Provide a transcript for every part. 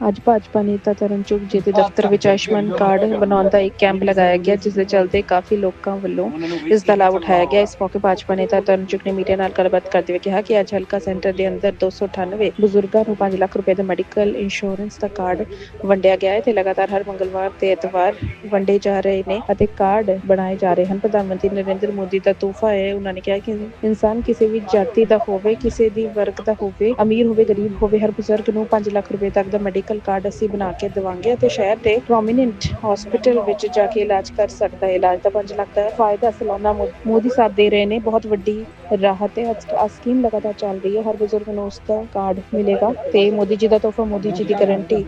ਅੱਜ ਭਾਜਪਾ ਨੇਤਾ ਤਰਨਚੁਗ ਜੀ ਦੇ ਦਫ਼ਤਰ ਵਿੱਚ ਆਯੁਸ਼ਮਾਨ ਕਾਰਡ ਬਣਾਉਣ ਦਾ ਇੱਕ ਕੈਂਪ ਲਗਾਇਆ ਗਿਆ ਜਿਸ ਦੇ ਚਲਦੇ ਕਾਫੀ ਲੋਕਾਂ ਵੱਲੋਂ ਇਸ ਦਾ ਲਾਭ ਉਠਾਇਆ ਗਿਆ। ਇਸ ਮੌਕੇ ਭਾਜਪਾ ਨੇਤਾ ਤਰਨਚੁਗ ਨੇ ਮੀਡੀਆ ਨਾਲ ਗੱਲਬਾਤ ਕਰਦੇ ਹੋਏ ਕਿਹਾ ਕਿ ਅੱਜ ਹਲਕਾ ਸੈਂਟਰ ਦੇ ਅੰਦਰ 298 ਬਜ਼ੁਰਗਾਂ ਨੂੰ 5 ਲੱਖ ਰੁਪਏ ਦਾ ਮੈਡੀਕਲ ਇੰਸ਼ੋਰੈਂਸ ਦਾ ਕਾਰਡ ਵੰਡਿਆ ਗਿਆ ਹੈ ਤੇ ਲਗਾਤਾਰ ਹਰ ਮੰਗਲਵਾਰ ਤੇ ਐਤਵਾਰ ਵੰਡੇ ਜਾ ਰਹੇ ਨੇ ਅਤੇ ਕਾਰਡ ਬਣਾਏ ਜਾ ਰਹੇ ਹਨ। ਪ੍ਰਧਾਨ ਮੰਤਰੀ ਨਰਿੰਦਰ ਮੋਦੀ ਦਾ ਤੋਹਫਾ ਹੈ। ਉਹਨਾਂ ਨੇ ਕਿਹਾ ਕਿ ਇਨਸਾਨ ਕਿਸੇ ਵੀ ਜਾਤੀ ਦਾ ਹੋਵੇ ਕਿਸੇ ਦੀ ਵਰਗ ਦਾ ਹੋਵੇ ਅਮੀਰ ਹੋਵੇ ਗਰੀਬ ਹੋਵੇ ਹਰ ਬਜ਼ੁਰਗ ਨੂੰ 5 ਲੱਖ ਰੁਪਏ ਤੱਕ ਦਾ ਮੈਡੀਕਲ ਕਾਰਡ ਅਸੀਂ ਬਣਾ ਕੇ ਦੇਵਾਂਗੇ ਅਤੇ ਸ਼ਹਿਰ ਦੇ ਪ੍ਰੋਮੀਨੈਂਟ ਹਸਪੀਟਲ ਵਿੱਚ ਜਾ ਕੇ ਇਲਾਜ ਕਰ ਸਕਦਾ ਹੈ। ਇਲਾਜ ਦਾ 5 ਲੱਖ ਦਾ ਫਾਇਦਾ ਸਾਲਾਨਾ ਮੋਦੀ ਸਾਹਿਬ ਦੇ ਰਹੇ ਨੇ। ਬਹੁਤ ਵੱਡੀ ਰਾਹਤ ਹੈ। ਆ ਸਕੀਮ ਲਗਾਤਾਰ ਚੱਲ ਰਹੀ ਹੈ। ਹਰ ਬਜ਼ੁਰਗ ਨੂੰ ਉਸ ਦਾ ਕਾਰਡ ਮਿਲੇਗਾ ਤੇ ਮੋਦੀ ਜੀ ਦਾ ਤੋਹਫਾ ਮੋਦੀ ਜੀ ਦੀ ਗਾਰੰਟੀ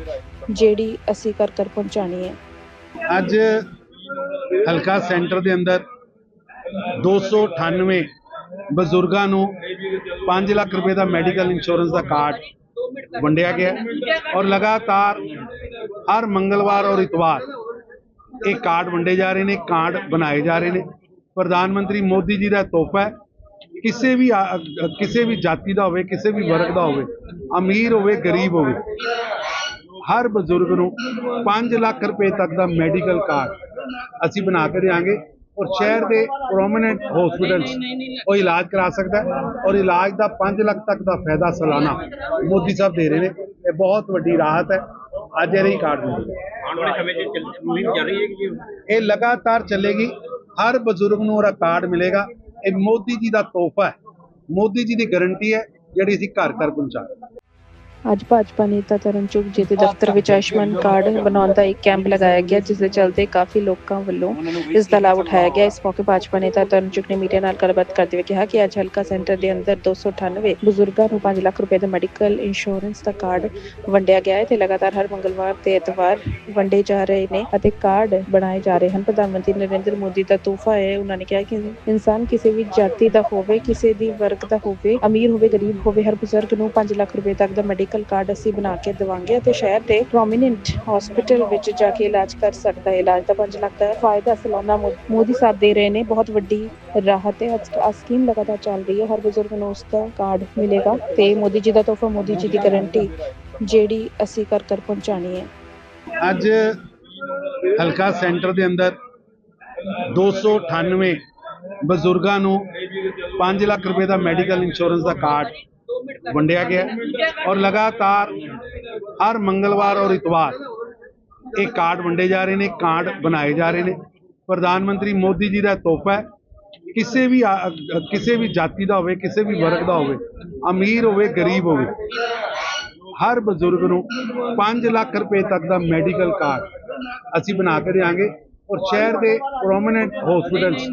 ਜਿਹੜੀ ਅਸੀਂ ਕਰ ਕਰ ਪਹੁੰਚਾਣੀ ਹੈ। ਅੱਜ ਹਲਕਾ ਸੈਂਟਰ ਦੇ ਅੰਦਰ 298 ਬਜ਼ੁਰਗਾਂ ਨੂੰ 5 ਲੱਖ ਰੁਪਏ ਦਾ ਮੈਡੀਕਲ ਇੰਸ਼ੋਰੈਂਸ ਦਾ ਕਾਰਡ ਵੰਡਿਆ ਗਿਆ ਔਰ ਲਗਾਤਾਰ ਹਰ ਮੰਗਲਵਾਰ ਔਰ ਇਤਵਾਰ ਇਹ ਕਾਰਡ ਵੰਡੇ ਜਾ ਰਹੇ ਨੇ, ਕਾਰਡ ਬਣਾਏ ਜਾ ਰਹੇ ਨੇ। ਪ੍ਰਧਾਨ ਮੰਤਰੀ ਮੋਦੀ ਜੀ ਦਾ ਤੋਹਫਾ ਹੈ। ਕਿਸੇ ਵੀ ਕਿਸੇ ਵੀ ਜਾਤੀ ਦਾ ਹੋਵੇ, ਕਿਸੇ ਵੀ ਵਰਗ ਦਾ ਹੋਵੇ, ਅਮੀਰ ਹੋਵੇ, ਗਰੀਬ ਹੋਵੇ, ਹਰ ਬਜ਼ੁਰਗ ਨੂੰ 5 ਲੱਖ ਰੁਪਏ ਤੱਕ ਦਾ ਮੈਡੀਕਲ ਕਾਰਡ ਅਸੀਂ ਬਣਾ ਕੇ ਦੇਵਾਂਗੇ ਔਰ ਸ਼ਹਿਰ ਦੇ ਪ੍ਰੋਮਿਨੈਂਟ ਹਸਪੀਟਲਸ ਉਹ ਇਲਾਜ ਕਰਾ ਸਕਦਾ ਹੈ ਔਰ ਇਲਾਜ ਦਾ 5 ਲੱਖ ਤੱਕ ਦਾ ਫਾਇਦਾ ਸਾਲਾਨਾ ਮੋਦੀ ਸਾਹਿਬ ਦੇ ਰਹੇ ਨੇ। ਇਹ ਬਹੁਤ ਵੱਡੀ ਰਾਹਤ ਹੈ। ਅੱਜ ਇਹ ਰਹੀ ਕਾਰਡ ਆਉਣ ਵਾਲੇ ਸਮੇਂ 'ਚ ਚੱਲ- ਮੁਹਿੰਮ ਜਾਰੀ ਹੈ ਕਿ ਇਹ ਲਗਾਤਾਰ ਚੱਲੇਗੀ। ਹਰ ਬਜ਼ੁਰਗ ਨੂੰ ਉਹਦਾ ਕਾਰਡ ਮਿਲੇਗਾ। ਇਹ ਮੋਦੀ ਜੀ ਦਾ ਤੋਹਫਾ ਹੈ। ਮੋਦੀ ਜੀ ਦੀ ਗਾਰੰਟੀ ਹੈ ਜਿਹੜੀ ਅਸੀਂ ਘਰ ਘਰ ਪਹੁੰਚਾ ਰਹੇ ਅੱਜ ਭਾਜਪਾ ਨੇਤਾ ਤਰਨਚੁਗ ਜੀ ਦੇ ਦਫ਼ਤਰ ਵਿੱਚ ਆਯੁਸ਼ਮਾਨ ਕਾਰਡ ਬਣਾਉਣ ਦਾ ਇੱਕ ਕੈਂਪ ਲਗਾਇਆ ਗਿਆ ਜਿਸ ਦੇ ਚਲਦੇ ਕਾਫੀ ਲੋਕਾਂ ਵੱਲੋਂ ਇਸ ਦਾ ਲਾਭ ਉਠਾਇਆ ਗਿਆ। ਇਸ ਮੌਕੇ ਭਾਜਪਾ ਨੇਤਾ ਤਰਨਚੁਗ ਨੇ ਮੀਡੀਆ ਨਾਲ ਗੱਲਬਾਤ ਕਰਦੇ ਹੋਏ ਕਿਹਾ ਕਿ ਅੱਜ ਹਲਕਾ ਸੈਂਟਰ ਦੇ ਅੰਦਰ 298 ਬਜ਼ੁਰਗਾਂ ਨੂੰ 5 ਲੱਖ ਰੁਪਏ ਦਾ ਮੈਡੀਕਲ ਇੰਸ਼ੋਰੈਂਸ ਦਾ ਕਾਰਡ ਵੰਡਿਆ ਗਿਆ ਹੈ ਤੇ ਲਗਾਤਾਰ ਹਰ ਮੰਗਲਵਾਰ ਤੇ ਐਤਵਾਰ ਵੰਡੇ ਜਾ ਰਹੇ ਨੇ ਅਤੇ ਕਾਰਡ ਬਣਾਏ ਜਾ ਰਹੇ ਹਨ। ਪ੍ਰਧਾਨ ਮੰਤਰੀ ਨਰਿੰਦਰ ਮੋਦੀ ਦਾ ਤੋਹਫਾ ਹੈ। ਉਹਨਾਂ ਨੇ ਕਿਹਾ ਕਿ ਇਨਸਾਨ ਕਿਸੇ ਵੀ ਜਾਤੀ ਦਾ ਹੋਵੇ ਕਿਸੇ ਦੀ ਵਰਗ ਦਾ ਹੋਵੇ ਅਮੀਰ ਹੋਵੇ ਗਰੀਬ ਹੋਵੇ ਹਰ ਬਜ਼ੁਰਗ ਨੂੰ 5 ਲੱਖ ਰੁਪਏ ਤੱਕ ਦਾ ਮੈਡੀਕਲ ਕਾਰਡ ਅਸੀਂ ਬਣਾ ਕੇ ਦੇਵਾਂਗੇ ਅਤੇ ਸ਼ਹਿਰ ਦੇ ਪ੍ਰੋਮੀਨੈਂਟ ਹਸਪੀਟਲ ਵਿੱਚ ਜਾ ਕੇ ਇਲਾਜ ਕਰ ਸਕਦਾ ਹੈ। ਇਲਾਜ ਦਾ 5 ਲੱਖ ਦਾ ਫਾਇਦਾ ਸਾਲਾਨਾ ਮੋਦੀ ਸਾਹਿਬ ਦੇ ਰਹੇ ਨੇ, ਬਹੁਤ ਵੱਡੀ ਰਾਹਤ ਹੈ ਆ ਸਕੀਮ ਲਗਾਤਾਰ ਚੱਲ ਰਹੀ ਹੈ। ਹਰ ਬਜ਼ੁਰਗ ਨੂੰ ਉਸ ਦਾ ਕਾਰਡ ਮਿਲੇਗਾ ਤੇ ਮੋਦੀ ਜੀ ਦਾ ਤੋਹਫਾ ਮੋਦੀ ਜੀ ਦੀ ਗਾਰੰਟੀ ਜਿਹੜੀ ਅਸੀਂ ਕਰ ਕਰ ਪਹੁੰਚਾਣੀ ਹੈ। ਅੱਜ ਹਲਕਾ ਸੈਂਟਰ ਦੇ ਅੰਦਰ 298 ਬਜ਼ੁਰਗਾਂ ਨੂੰ 5 ਲੱਖ ਰੁਪਏ ਦਾ ਮੈਡੀਕਲ ਇੰਸ਼ੋਰੈਂਸ ਦਾ ਕਾਰਡ ਵੰਡਿਆ ਗਿਆ ਔਰ ਲਗਾਤਾਰ ਹਰ ਮੰਗਲਵਾਰ ਔਰ ਇਤਵਾਰ ਇਹ ਕਾਰਡ ਵੰਡੇ ਜਾ ਰਹੇ ਨੇ ਕਾਰਡ ਬਣਾਏ ਜਾ ਰਹੇ ਨੇ। ਪ੍ਰਧਾਨ ਮੰਤਰੀ ਮੋਦੀ ਜੀ ਦਾ ਤੋਹਫਾ ਹੈ। ਕਿਸੇ ਵੀ ਕਿਸੇ ਵੀ ਜਾਤੀ ਦਾ ਹੋਵੇ ਕਿਸੇ ਵੀ ਵਰਗ ਦਾ ਹੋਵੇ ਅਮੀਰ ਹੋਵੇ ਗਰੀਬ ਹੋਵੇ ਹਰ ਬਜ਼ੁਰਗ ਨੂੰ 5 ਲੱਖ ਰੁਪਏ ਤੱਕ ਦਾ ਮੈਡੀਕਲ ਕਾਰਡ ਅਸੀਂ ਬਣਾ ਕੇ ਦੇਵਾਂਗੇ ਔਰ ਸ਼ਹਿਰ ਦੇ ਪ੍ਰੋਮਿਨੈਂਟ ਹਸਪੀਟਲਸ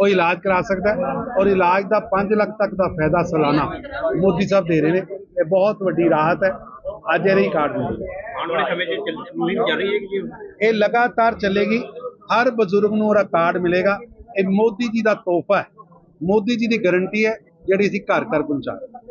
ਉਹ ਇਲਾਜ ਕਰਾ ਸਕਦਾ ਹੈ ਔਰ ਇਲਾਜ ਦਾ 5 ਲੱਖ ਤੱਕ ਦਾ ਫਾਇਦਾ ਸਾਲਾਨਾ ਮੋਦੀ ਸਾਹਿਬ ਦੇ ਰਹੇ ਨੇ। ਇਹ ਬਹੁਤ ਵੱਡੀ ਰਾਹਤ ਹੈ। ਅੱਜ ਇਹ ਰਹੀ ਕਾਰਡ ਆਉਣ ਵਾਲੇ ਸਮੇਂ 'ਚ ਚੱਲ- ਮੁਹਿੰਮ ਜਾਰੀ ਹੈ ਕਿ ਇਹ ਲਗਾਤਾਰ ਚੱਲੇਗੀ। ਹਰ ਬਜ਼ੁਰਗ ਨੂੰ ਉਹਦਾ ਕਾਰਡ ਮਿਲੇਗਾ। ਇਹ ਮੋਦੀ ਜੀ ਦਾ ਤੋਹਫਾ ਹੈ। ਮੋਦੀ ਜੀ ਦੀ ਗਾਰੰਟੀ ਹੈ ਜਿਹੜੀ ਅਸੀਂ ਘਰ ਘਰ ਪਹੁੰਚਾ ਰਹੇ ਹਾਂ।